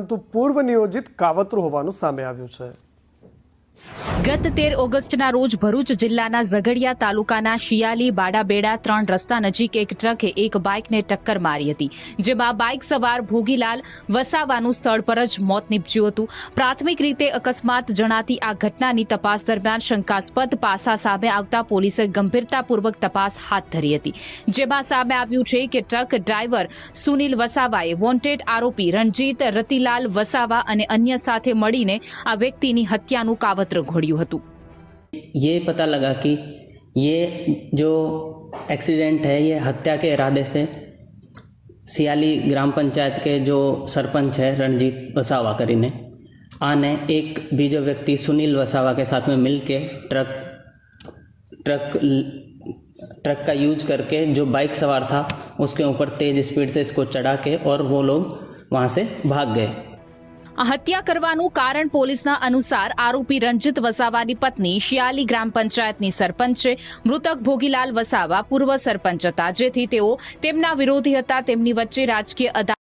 પરંતુ પૂર્વ નિયોજિત કાવતરું હોવાનું સામે આવ્યું છે. ગત તેર ઓગસ્ટના રોજ ભરૂચ જિલ્લાના ઝઘડિયા તાલુકાના શિયાલી, બાડાબેડા ત્રણ રસ્તા નજીક એક ટ્રકે એક બાઇકને ટક્કર મારી હતી, જેમાં બાઇક સવાર ભોગીલાલ વસાવાનું સ્થળ પર જ મોત નીપજ્યું હતું. પ્રાથમિક રીતે અકસ્માત જણાતી આ ઘટનાની તપાસ દરમિયાન શંકાસ્પદ પાસા સામે આવતા પોલીસે ગંભીરતાપૂર્વક તપાસ હાથ ધરી હતી, જેમાં સામે આવ્યું છે કે ટ્રક ડ્રાઈવર સુનિલ વસાવાએ વોન્ટેડ આરોપી રણજીત રતિલાલ વસાવા અને અન્ય સાથે મળીને આ વ્યક્તિની હત્યાનું કાવતરું ઘોડ્યું. હતું ये पता लगा कि ये जो एक्सीडेंट है ये हत्या के इरादे से सियाली ग्राम पंचायत के जो सरपंच है रणजीत वसावा કરીને आने एक बीजो व्यक्ति सुनील वसावा के साथ में मिल के ट्रक ट्रक ट्रक का यूज करके जो बाइक सवार था उसके ऊपर तेज़ स्पीड से इसको चढ़ा के और वो लोग वहाँ से भाग गए હત્યા કરવાનું કારણ પોલીસના અનુસાર આરોપી રંજીત વસાવાની પત્ની શિયાલી ગ્રામ પંચાયતની સરપંચ છે. મૃતક ભોગીલાલ વસાવા પૂર્વ સરપંચ હતા. જેથી તેઓ તેમના વિરોધી હતા. તેમની વચ્ચે રાજકીય